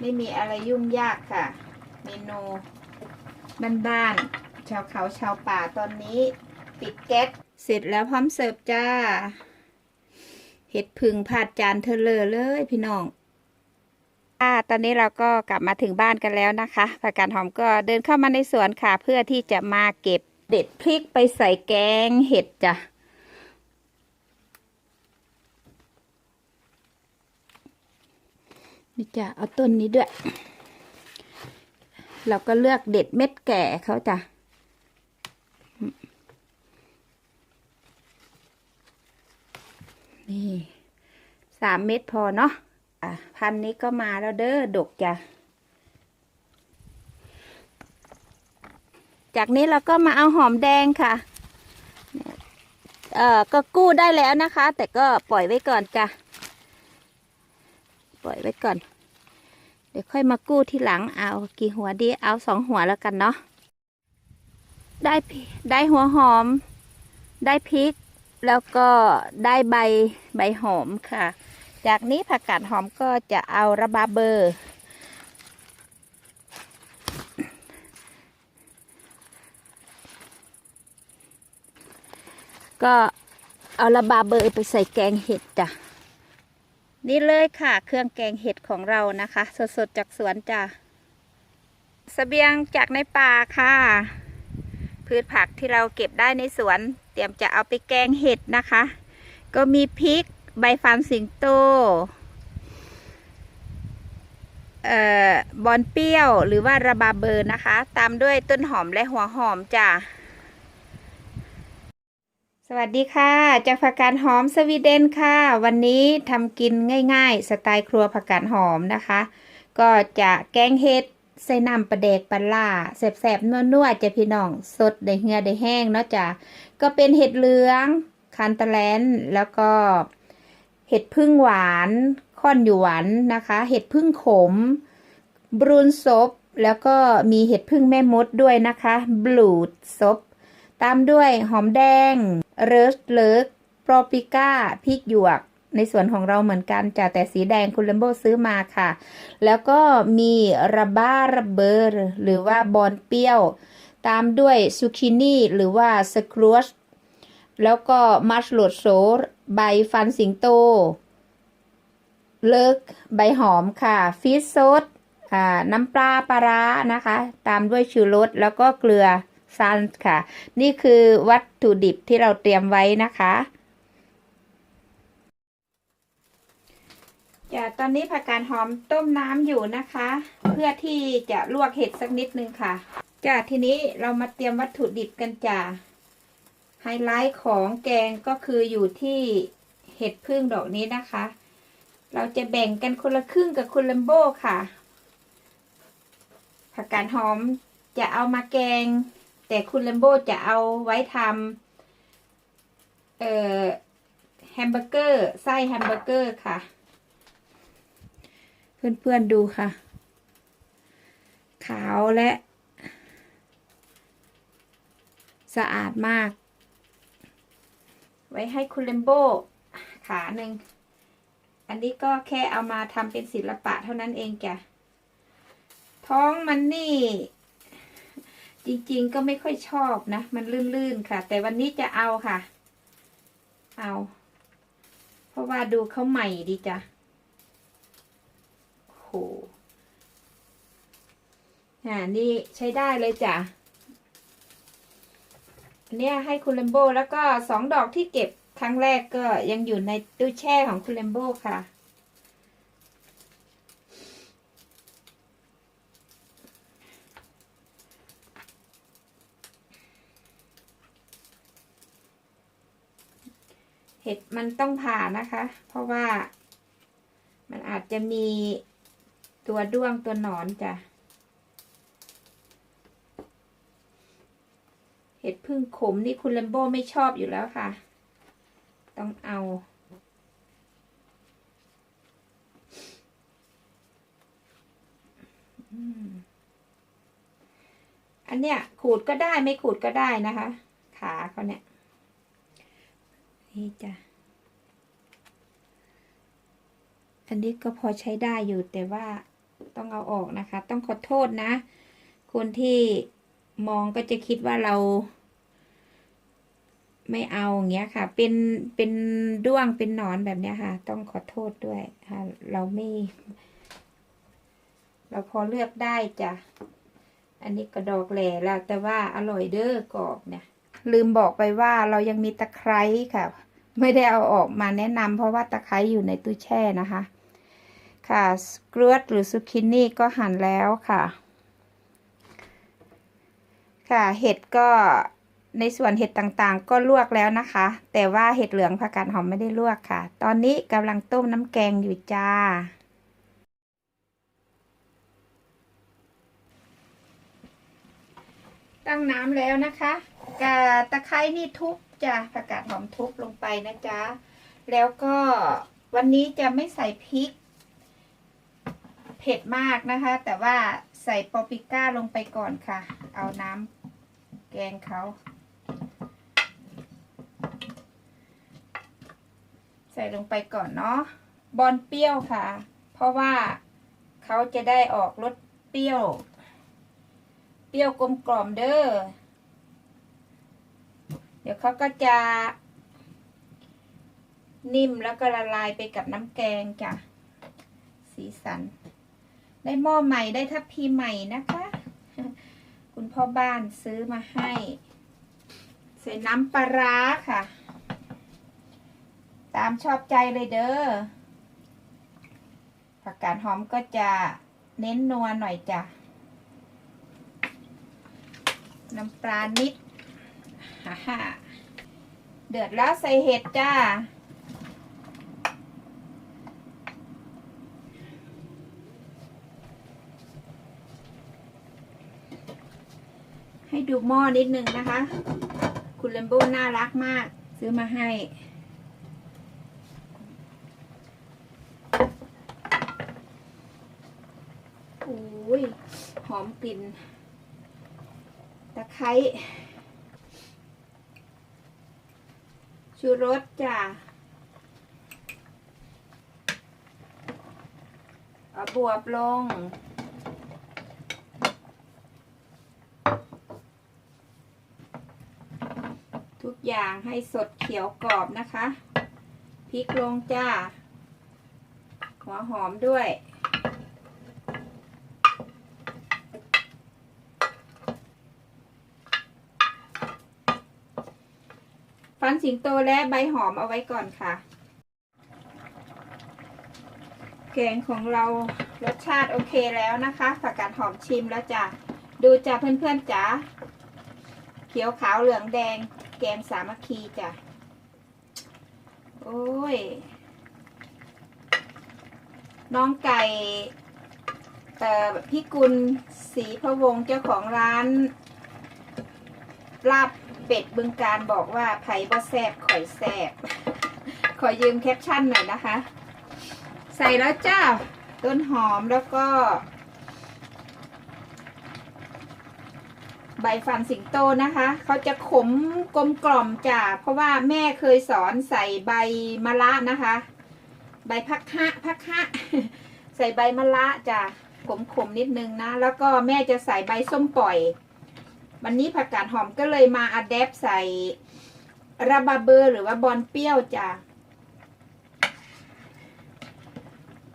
ไม่มีอะไรยุ่งยากค่ะ เมนูบ้านๆชาวเขาชาวป่าตอนนี้ ปิดแก๊สเสร็จแล้วพร้อมเสิร์ฟจ้า เห็ดพึ่งผาดจานเธอเลยเลยพี่น้องค่ะตอนนี้เราก็กลับมาถึงบ้านกันแล้วนะคะผักกาดหอมก็เดินเข้ามาในสวนค่ะ เพื่อที่จะมาเก็บเด็ดพริกไปใส่แกงเห็ดจ้ะ นี่จ้ะเอาต้นนี้ด้วย เราก็เลือกเด็ดเม็ดแก่เขาจ้ะนี่สามเม็ดพอเนาะอะพันนี้ก็มาแล้วเด้อดกจ้ะจากนี้เราก็มาเอาหอมแดงค่ะ เอ่อ ก็กู้ได้แล้วนะคะ แต่ก็ปล่อยไว้ก่อนจ้ะ ปล่อยไว้ก่อน เดี๋ยวค่อยมากู้ที่หลังเอา กี่หัวดีเอาสองหัวแล้วกันเนาะได้พีได้หัวหอม ได้พริก แล้วก็ได้ใบใบหอมค่ะ จากนี้ผักกาดหอมก็จะเอาระบาเบอร์ก็เอาระบาเบอร์ไปใส่แกงเห็ดจ้ะ นี่เลยค่ะ เครื่องแกงเห็ดของเรานะคะ สดๆจากสวนจ้ะสเสบียงจากในป่าค่ะ พืชผักที่เราเก็บได้ในสวน เตรียมจะเอาไปแกงเห็ดนะคะ ก็มีพริกใบฟันสิงโตเอ่อบอนเปรี้ยวหรือว่าระบาเบอร์นะคะ ตามด้วยต้นหอมและหัวหอมจ้ะ สวัสดีค่ะ จากผักกาดหอมสวีเดนค่ะ วันนี้ทำกินง่ายๆ สไตล์ครัวผักกาดหอมนะคะ ก็จะแกงเห็ดใส่น้ำปลาแดกปลาล่าแสบๆนัวๆจะพี่น้องสดได้เหือได้แห้งเนาะจ้ะก็เป็นเห็ดเหลืองคันตะแลนแล้วก็เห็ดพึ่งหวานค่อนหยวนนะคะ เห็ดพึ่งขม บรูนซบแล้วก็มีเห็ดพึ่งแม่มดด้วยนะคะ บลูดซบตามด้วยหอมแดง เริสเลิกโปรปิก้าพริกหยวก ในส่วนของเราเหมือนกันจ้ะแต่สีแดงคุณเลมโบซื้อมาค่ะ แล้วก็มีระบ้าระเบอร์หรือว่าบอนเปรี้ยว ตามด้วยซูกินี่หรือว่าสครัชแล้วก็มัชโลดโซใบฟันสิงโต เลิกใบหอมค่ะ ฟิชซดอ่าน้ำปลาปลาร้านะคะ ตามด้วยชูรสแล้วก็เกลือ ซันค่ะ นี่คือวัตถุดิบที่เราเตรียมไว้นะคะจะตอนนี้ผักกาดหอมต้มน้ำอยู่นะคะ เพื่อที่จะลวกเห็ดสักนิดนึงค่ะจ้ะทีนี้เรามาเตรียมวัตถุดิบกันจ้ะไฮไลท์ของแกงก็คืออยู่ที่เห็ดพึ่งดอกนี้นะคะ เราจะแบ่งกันคนละครึ่งกับคุณลัมโบค่ะ ผักกาดหอมจะเอามาแกง แต่คุณลัมโบจะเอาไว้ทำเอ่อแฮมเบอร์เกอร์ไส้แฮมเบอร์เกอร์ค่ะ เพื่อนๆดูค่ะ ขาวและ สะอาดมาก ไว้ให้คุณเลมโบขาหนึ่ง อันนี้ก็แค่เอามาทำเป็นศิลปะเท่านั้นเองจ้ะท้องมันนี่ จริงๆก็ไม่ค่อยชอบนะ มันลื่นๆค่ะ แต่วันนี้จะเอาค่ะ เอา เพราะว่าดูเขาใหม่ดีจ้ะโหอ่านี่ใช้ได้เลยจ้ะอันเนี้ยให้คุณเลมโบแล้วก็สองดอกที่เก็บครั้งแรกก็ยังอยู่ในตู้แช่ของคุณเลมโบค่ะ เห็ดมันต้องผ่านะคะ เพราะว่า มันอาจจะมีตัวด้วงตัวหนอนจ้ะ เห็ดพึ่งขมนี่คุณเลมโบไม่ชอบอยู่แล้วค่ะ ต้องเอาอันเนี้ยขูดก็ได้ไม่ขูดก็ได้นะคะ ขาเขาเนี่ย นี่จ้ะ อันนี้ก็พอใช้ได้อยู่แต่ว่าต้องเอาออกนะคะ ต้องขอโทษนะ คนที่มองก็จะคิดว่าเรา ไม่เอาอย่างเงี้ยค่ะ เป็นเป็นด้วงเป็นหนอนแบบเนี้ยค่ะ ต้องขอโทษด้วยค่ะ เราไม่ เราพอเลือกได้จ้ะ อันนี้กระดอกแหล่แล้วแต่ว่าอร่อยเด้อกรอบเนี่ย ลืมบอกไปว่าเรายังมีตะไคร้ค่ะ ไม่ได้เอาออกมาแนะนำเพราะว่าตะไคร้อยู่ในตู้แช่นะคะ ค่ะสกรวดหรือซุกินี่ก็หั่นแล้วค่ะ ค่ะเห็ดก็ในส่วนเห็ดต่างๆ ก็ลวกแล้วนะคะ แต่ว่าเห็ดเหลืองผักกาดหอมไม่ได้ลวกค่ะ ตอนนี้กำลังต้มน้ำแกงอยู่จ้าตั้งน้ำแล้วนะคะ กาตะไคร้นี่ทุบจ้ะผักกาดหอมทุบลงไปนะจ๊ะ แล้วก็วันนี้จะไม่ใส่พริก เผ็ดมากนะคะ แต่ว่าใส่ปอปริก้าลงไปก่อนค่ะ เอาน้ำแกงเขาใส่ลงไปก่อนเนาะบอนเปรี้ยวค่ะ เพราะว่าเขาจะได้ออกรสเปรี้ยว เปรี้ยวกลมกล่อมเด้อ ดี๋ยวเขาก็จะ นิ่มแล้วก็ละลายไปกับน้ำแกงจ้ะ สีสัน ได้หม้อใหม่ได้ทัพพีใหม่นะคะ คุณพ่อบ้านซื้อมาให้ใส่น้ำปลาร้าค่ะ ตามชอบใจเลยเด้อ ผักกาดหอมก็จะเน้นนัวหน่อยจ้ะ น้ำปลานิด ฮ่าฮ่าเดือดแล้วใส่เห็ดจ้า ให้ดูหม้อนิดนึงนะคะ คุณเลมโบ้น่ารักมาก ซื้อมาให้โอ้ยหอมกลิ่นตะไคร้ ชูรสจ้ะเอาบวบลง ทุกอย่างให้สดเขียวกรอบนะคะ พริกลงจ้า หัวหอมด้วย ฟันสิงโตและใบหอมเอาไว้ก่อนค่ะ แกงของเรารสชาติโอเคแล้วนะคะผักกาดหอมชิมแล้วจ้ะดูจ้ะเพื่อนๆจ๋าเขียวขาวเหลืองแดง แกงสามัคคีจ้ะโอ้ย น้องไก่เอ่อพี่กุลศรีพะวงเจ้าของร้านลาบ เป็ดบึงการบอกว่าไผ่บ่แซบข่อยแซบขอยืมแคปชั่นหน่อยนะคะ ใส่แล้วจ้า ต้นหอมแล้วก็ ใบฟันสิงโตนะคะ เขาจะขมกลมกล่อมจ้ะเพราะว่าแม่เคยสอนใส่ใบมะระนะคะ ใบพักฮะพักฮะใส่ใบมะระจ้ะขมขมนิดนึงนะ แล้วก็แม่จะใส่ใบส้มปล่อย วันนี้ผักกาดหอมก็เลยมาอัดแดปใส่ระบาเบอร์หรือว่าบอนเปรี้ยวจ้ะ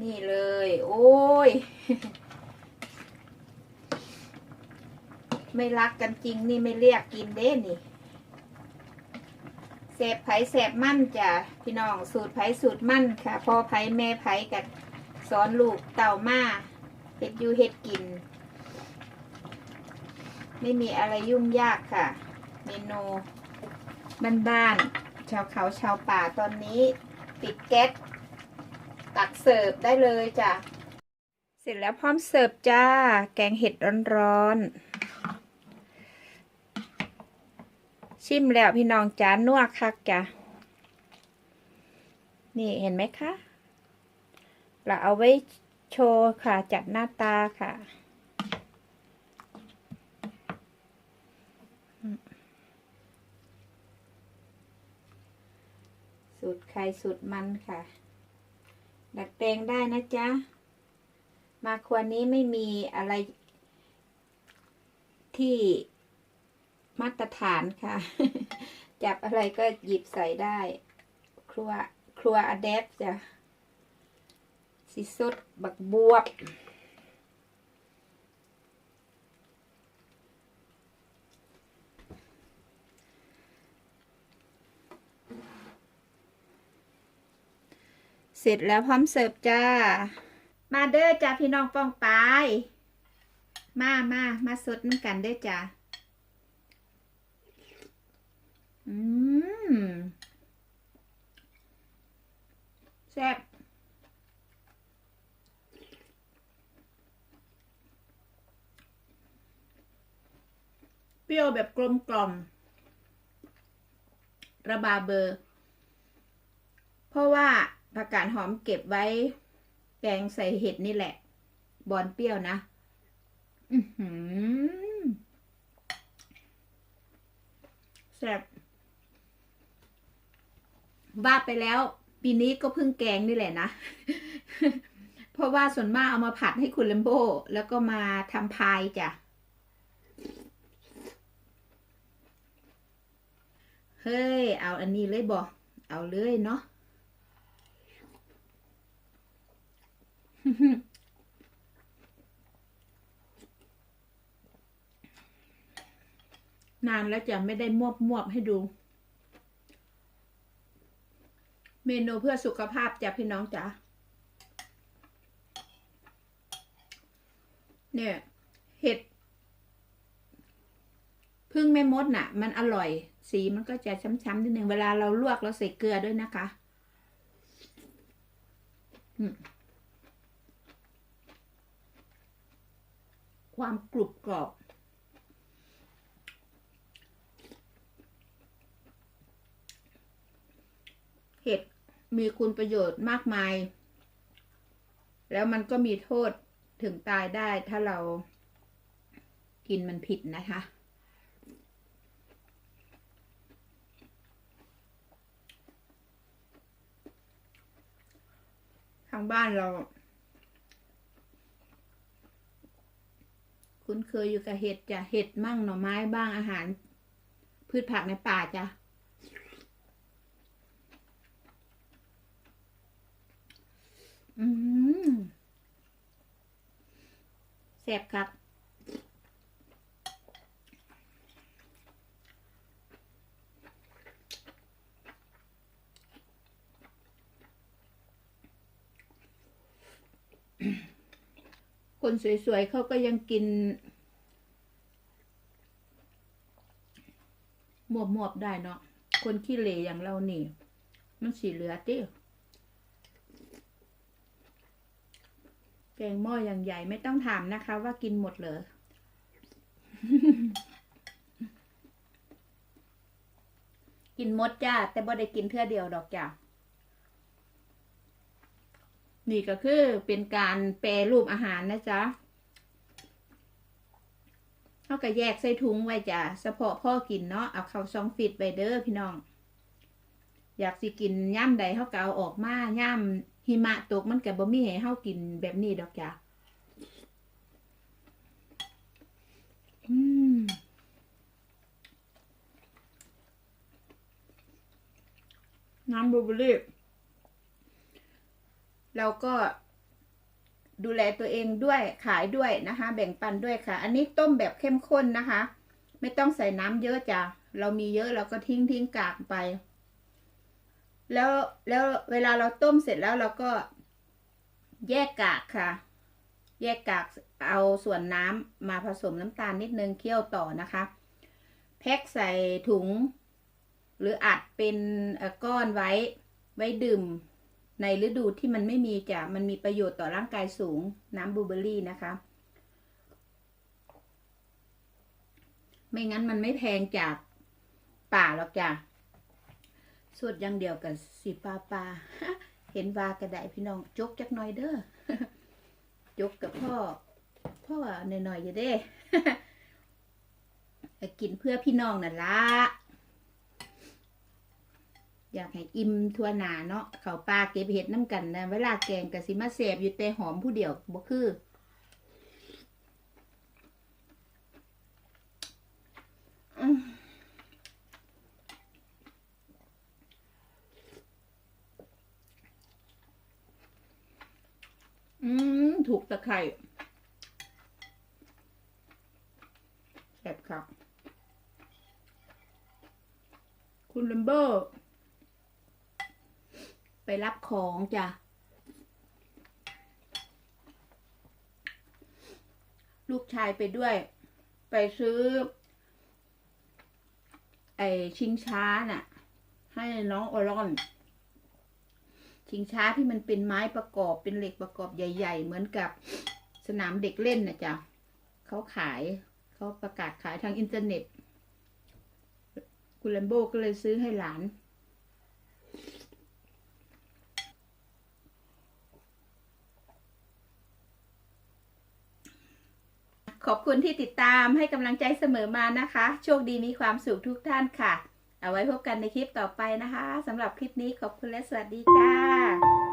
นี่เลย โอ้ย ไม่รักกันจริงนี่ไม่เรียกกินเด้นี่แสบไผ่แสบมั่นจ้ะพี่น้องสูตรไผ่สูตรมั่นค่ะพ่อไผ่แม่ไผ่กันสอนลูกเต่ามาเฮ็ดอยู่เฮ็ดกิน ไม่มีอะไรยุ่งยากค่ะ เมนูบ้านๆชาวเขาชาวป่าตอนนี้ปิดแก๊สตักเสิร์ฟได้เลยจ้ะ เสร็จแล้วพร้อมเสิร์ฟจ้า แกงเห็ดร้อนๆ ชิมแล้วพี่น้องจ้านัวคักจ้ะ นี่เห็นไหมคะ เราเอาไว้โชว์ค่ะ จัดหน้าตาค่ะ สูตรใครสูตรมันค่ะ ดัดแปลงได้นะจ๊ะ มาครัวนี้ไม่มีอะไร ที่มาตรฐานค่ะ จับอะไรก็หยิบใส่ได้ ครัว ครัวอเดฟจ้ะสิสดบักบวบ ร็จแล้วพร้อมเสิร์ฟจ้า มาเด้อจ้าพี่น้องป้องปายมามามาสดน้ำกันเด้อจ้าอืมแซ่บเปรี้ยวแบบกลมกล่อม ระบาเบอร์ เพราะว่า ผักกาดหอมเก็บไว้ แกงใส่เห็ดนี่แหละ บอนเปรี้ยวนะ อือแซ่บว่าไปแล้ว ปีนี้ก็เพิ่งแกงนี่แหละนะ เพราะว่าส่วนมากเอามาผัดให้คุณเลมโบ แล้วก็มาทำพายจ้ะ เฮ้ย เอาอันนี้เลยบอกเอาเลยเนาะ นานแล้วจะไม่ได้มวบมวบให้ดู เมนูเพื่อสุขภาพจ้ะพี่น้องจ๋าเนี่ย เห็ดพึ่งแม่มดน่ะ มันอร่อย สีมันก็จะช้ำๆนิดนึงเวลาเราลวกเราใส่เกลือด้วยนะคะ อืม ความกรุบกรอบ เห็ดมีคุณประโยชน์มากมาย แล้วมันก็มีโทษถึงตายได้ถ้าเรากินมันผิดนะคะ ทางบ้านเรา คุ้นเคยอยู่กับเห็ดจ้ะเห็ดมั่งหน่อไม้บ้างอาหาร พืชผักในป่าจ้ะอืมแสบครับ คนสวยๆเขาก็ยังกินหมวบๆได้เนาะคนขี้เหร่อย่างเรานี่ มันสีเหลือติแกงหม้ออย่างใหญ่ไม่ต้องถามนะคะ ว่ากินหมดเลยกินมดจ้า แต่บ่ได้กินเทื่อเดียวดอกจ้า นี่ก็คือเป็นการแปรรูปอาหารนะจ๊ะเขาก็แยกใส่ถุงไว้จ้ะเฉพาะพ่อกินเนาะเอาเข้าซองฟิตไว้เด้อพี่น้อง อยากสิกินย่ำใดเขาก็เอาออกมาย่ำหิมะตกมันก็บ่มีให้เฮากินแบบนี้ดอกจ้ะอืมน้ำบลูเบอร์รี่ เราก็ดูแลตัวเองด้วยขายด้วยนะคะ แบ่งปันด้วยค่ะ อันนี้ต้มแบบเข้มข้นนะคะ ไม่ต้องใส่น้ำเยอะจ้ะเรามีเยอะเราก็ทิ้งทิ้งกากไป แล้วแล้วเวลาเราต้มเสร็จแล้วเราก็แยกกากค่ะ แยกกากเอาส่วนน้ำมาผสมน้ำตาลนิดนึงเคี่ยวต่อนะคะ แพ็คใส่ถุง หรืออัดเป็นก้อนไว้ไว้ดื่ม ในฤดูที่มันไม่มีจะมันมีประโยชน์ต่อร่างกายสูงน้ำบลูเบอรี่นะคะ ไม่งั้นมันไม่แพงจากป่าหรอกจ้ะสวดอย่างเดียวกับสีปลาปลาเห็นวากระไดพี่น้องจกจักหน่อยเด้อจกกับพ่อ พ่อหน่อยๆอย่าเด้กินเพื่อพี่น้องน่ะละ อยากให้อิ่มทั่วหนาเนาะเขาปลาเก็บเห็ดน้ำกันนะเวลาแกงกะสิมาเสบอยู่แต่หอมผู้เดียวบ่คืออืมถูกตะไคร่แสบครับ คุณลัมเบอร์ ไปรับของจ้ะ ลูกชายไปด้วย ไปซื้อ ไอชิงช้าน่ะ ให้น้องออรอน ชิงช้าที่มันเป็นไม้ประกอบเป็นเหล็กประกอบใหญ่ ๆ เหมือนกับสนามเด็กเล่นนะจ๊ะเขาขายเขาประกาศขายทางอินเทอร์เน็ต คุณแลมโบก็เลยซื้อให้หลาน ขอบคุณที่ติดตามให้กำลังใจเสมอมานะคะ โชคดีมีความสุขทุกท่านค่ะ เอาไว้พบกันในคลิปต่อไปนะคะสำหรับคลิปนี้ขอบคุณและสวัสดีจ้า